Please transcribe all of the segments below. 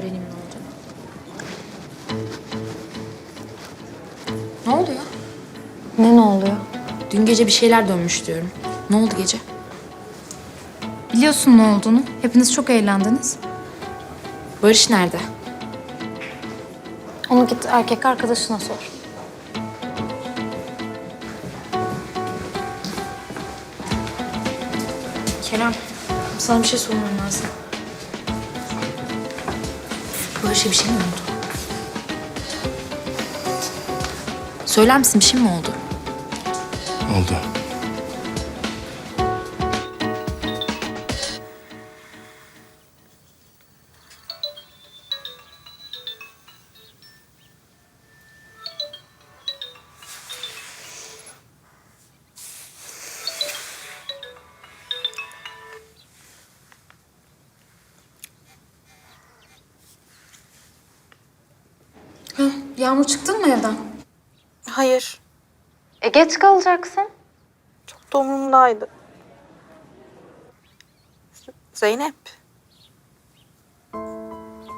öğreneyim ne olduğunu. Ne oluyor? Ne ne oluyor? Dün gece bir şeyler dönmüş diyorum. Ne oldu gece? Biliyorsun ne olduğunu. Hepiniz çok eğlendiniz. Barış nerede? Onu git erkek arkadaşına sor. Kerem, sana bir şey sormam lazım. Barış'a bir şey mi oldu? Söyler misin bir şey mi oldu? Oldu. Yağmur çıktın mı evden? Hayır. E geç kalacaksın. Çok da umurumdaydı. Zeynep.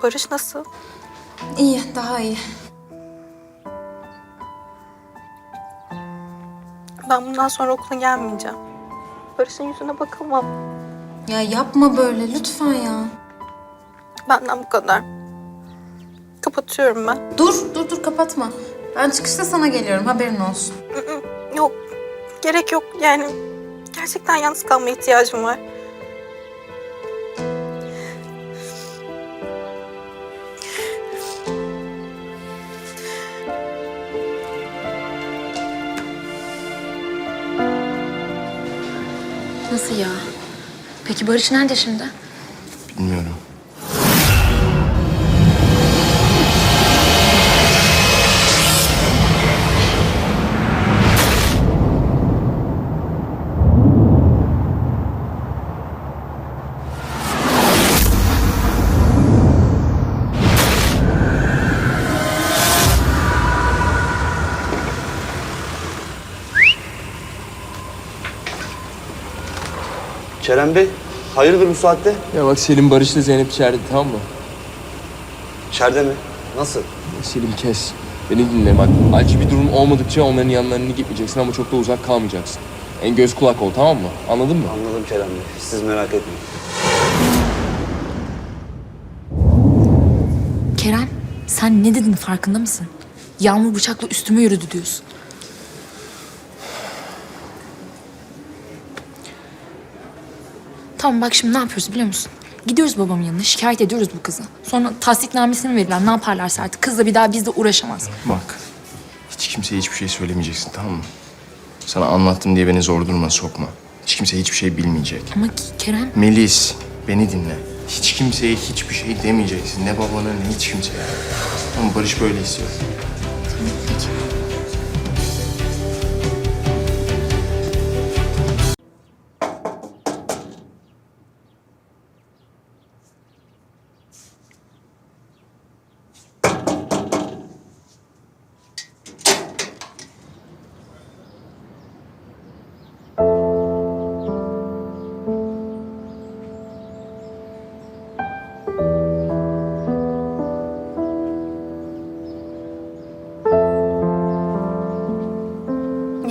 Barış nasıl? İyi, daha iyi. Ben bundan sonra okula gelmeyeceğim. Barış'ın yüzüne bakamam. Ya yapma böyle lütfen ya. Benden bu kadar. Kapatıyorum ben. Dur, dur, dur kapatma. Ben çıkışta sana geliyorum haberin olsun. Yok. Gerek yok. Yani gerçekten yalnız kalmaya ihtiyacım var. Nasıl ya? Peki Barış nerede şimdi? Bilmiyorum. Kerem Bey, hayırdır bu saatte? Ya bak Selim Barış'la Zeynep içeride tamam mı? İçeride mi? Nasıl? Selim kes. Beni dinle bak. Acil bir durum olmadıkça onların yanlarına gitmeyeceksin ama çok da uzak kalmayacaksın. En göz kulak ol tamam mı? Anladın mı? Anladım Kerem Bey. Siz merak etmeyin. Kerem, sen ne dedin farkında mısın? Yağmur bıçakla üstüme yürüdü diyorsun. Tamam bak şimdi ne yapıyoruz biliyor musun? Gidiyoruz babamın yanına, şikayet ediyoruz bu kızı. Sonra tasdiknamesini verirler, ne yaparlarsa artık. Kızla bir daha bizle uğraşamaz. Bak. Hiç kimseye hiçbir şey söylemeyeceksin tamam mı? Sana anlattım diye beni zor duruma sokma. Hiç kimse hiçbir şey bilmeyecek. Ama ki- Kerem, Melis, beni dinle. Hiç kimseye hiçbir şey demeyeceksin. Ne babana ne hiç kimseye. Ama Barış böyle istiyor. peki.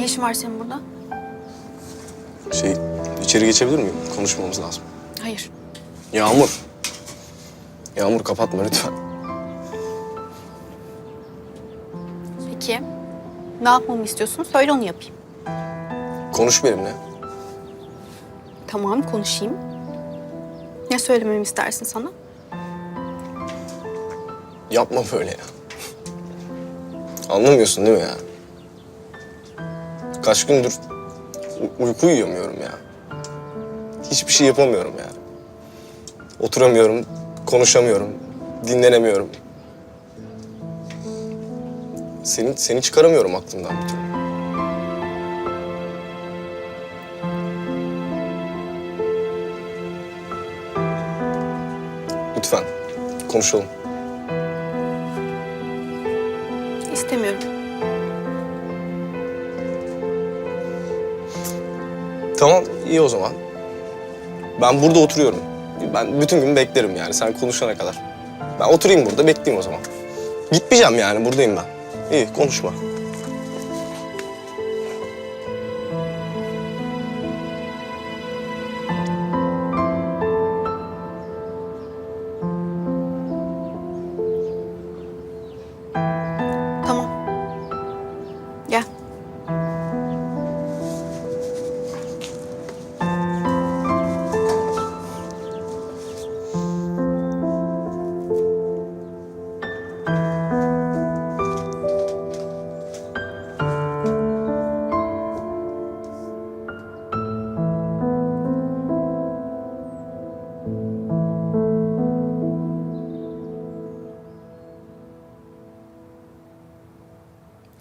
Ne işin var senin burada? Şey, içeri geçebilir miyim? Konuşmamız lazım. Hayır. Yağmur. Yağmur kapatma lütfen. Peki. Ne yapmamı istiyorsun? Söyle onu yapayım. Konuş benimle. Tamam konuşayım. Ne söylememi istersin sana? Yapma böyle ya. Anlamıyorsun değil mi ya? Kaç gündür uyku uyuyamıyorum ya. Hiçbir şey yapamıyorum ya. Oturamıyorum, konuşamıyorum, dinlenemiyorum. Seni, seni çıkaramıyorum aklımdan bir türlü. Lütfen konuşalım. İstemiyorum. Tamam, iyi o zaman. Ben burada oturuyorum. Ben bütün gün beklerim yani sen konuşana kadar. Ben oturayım burada bekleyeyim o zaman. Gitmeyeceğim yani buradayım ben. İyi konuşma.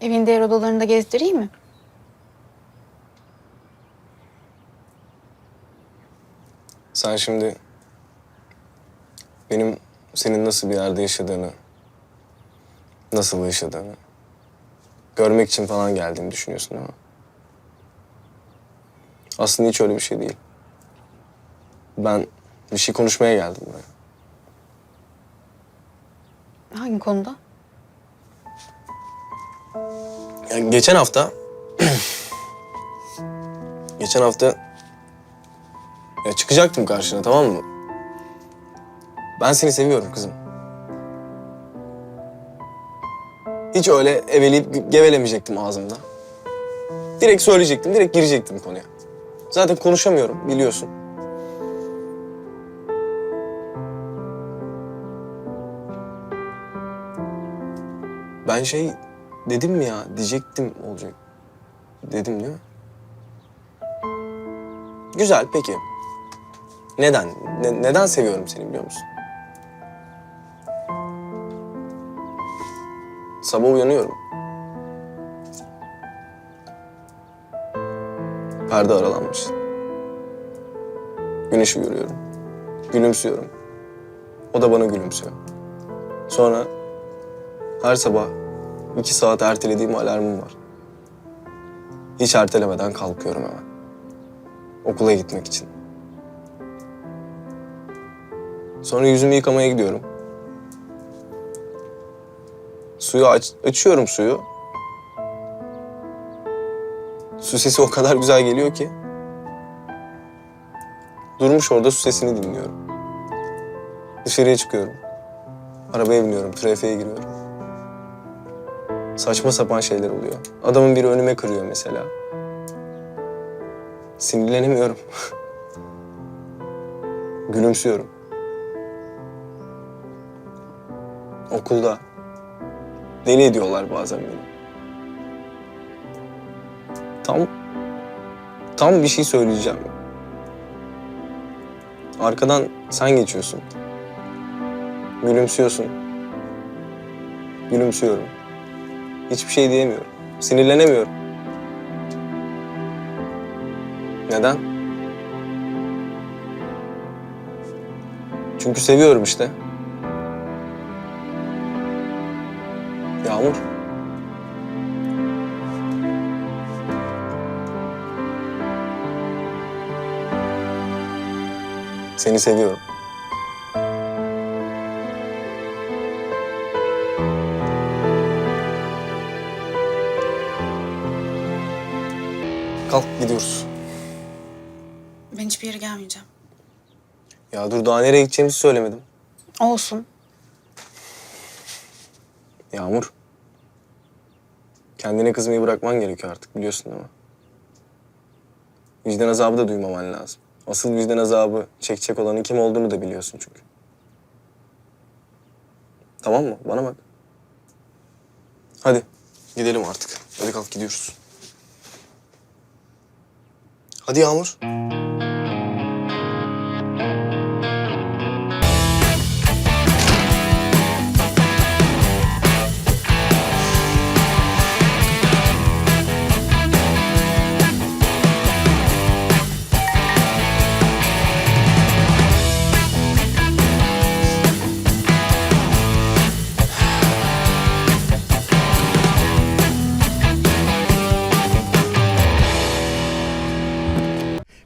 Evin diğer odalarını da gezdireyim mi? Sen şimdi benim senin nasıl bir yerde yaşadığını, nasıl yaşadığını görmek için falan geldiğimi düşünüyorsun ama aslında hiç öyle bir şey değil. Ben bir şey konuşmaya geldim buraya. Hangi konuda? Ya geçen hafta geçen hafta ya çıkacaktım karşına tamam mı? Ben seni seviyorum kızım. Hiç öyle eveleyip gevelemeyecektim ağzımda. Direkt söyleyecektim, direkt girecektim konuya. Zaten konuşamıyorum biliyorsun. Ben şey dedim ya, diyecektim olacak. Dedim değil mi? Güzel, peki. Neden? Ne- neden seviyorum seni biliyor musun? Sabah uyanıyorum. Perde aralanmış. Güneşi görüyorum. Gülümsüyorum. O da bana gülümsüyor. Sonra her sabah iki saat ertelediğim alarmım var. Hiç ertelemeden kalkıyorum hemen. Okula gitmek için. Sonra yüzümü yıkamaya gidiyorum. Suyu aç, açıyorum suyu. Su sesi o kadar güzel geliyor ki. Durmuş orada su sesini dinliyorum. Dışarıya çıkıyorum. Arabaya biniyorum, trafiğe giriyorum. Saçma sapan şeyler oluyor. Adamın biri önüme kırıyor mesela. Sinirlenemiyorum. Gülümsüyorum. Okulda. Deli ediyorlar bazen beni. Tam... Tam bir şey söyleyeceğim. Arkadan sen geçiyorsun. Gülümsüyorsun. Gülümsüyorum. Hiçbir şey diyemiyorum. Sinirlenemiyorum. Neden? Çünkü seviyorum işte. Yağmur. Seni seviyorum. Kalk gidiyoruz. Ben hiçbir yere gelmeyeceğim. Ya dur daha nereye gideceğimizi söylemedim. Olsun. Yağmur. Kendine kızmayı bırakman gerekiyor artık biliyorsun değil mi? Vicdan azabı da duymaman lazım. Asıl vicdan azabı çekecek olanın kim olduğunu da biliyorsun çünkü. Tamam mı? Bana bak. Hadi gidelim artık. Hadi kalk gidiyoruz. Hadi Yağmur.